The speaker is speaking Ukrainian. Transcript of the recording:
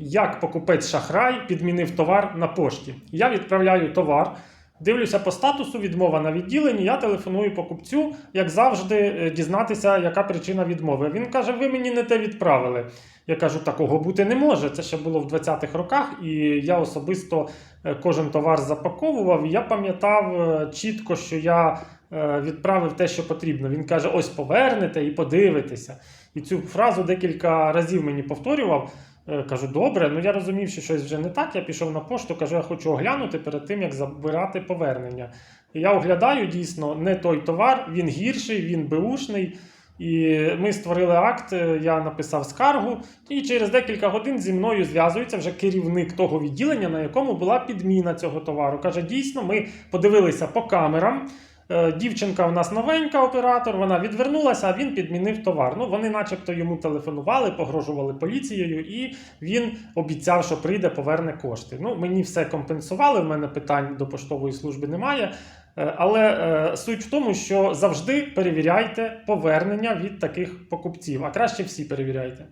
як покупець шахрай підмінив товар на пошті. Я відправляю товар. Дивлюся по статусу, відмова на відділенні. Я телефоную покупцю, як завжди, е, дізнатися, яка причина відмови. Він каже: ви мені не те відправили. Я кажу, такого бути не може. Це ще було в 20-х роках, і я особисто е, кожен товар запаковував. Я пам'ятав е, чітко, що я відправив те, що потрібно. Він каже: ось повернете і подивитеся. І цю фразу декілька разів мені повторював. Е, Кажу, добре, ну я розумів, що щось вже не так. Я пішов на пошту, кажу, я хочу оглянути перед тим, як забирати повернення. Я оглядаю дійсно не той товар, він гірший, він беушний. І ми створили акт, е, я написав скаргу, і через декілька годин зі мною зв'язується вже керівник того відділення, на якому була підміна цього товару. Каже, дійсно, ми подивилися по камерам. Е, Дівчинка у нас новенька оператор, вона відвернулася, а він підмінив товар. Ну, вони, начебто, йому телефонували, погрожували поліцією, і він обіцяв, що прийде, поверне кошти. Ну, мені все компенсували. В мене питань до поштової служби немає. Е, Але е, суть в тому, що завжди перевіряйте повернення від таких покупців, а краще всі перевіряйте.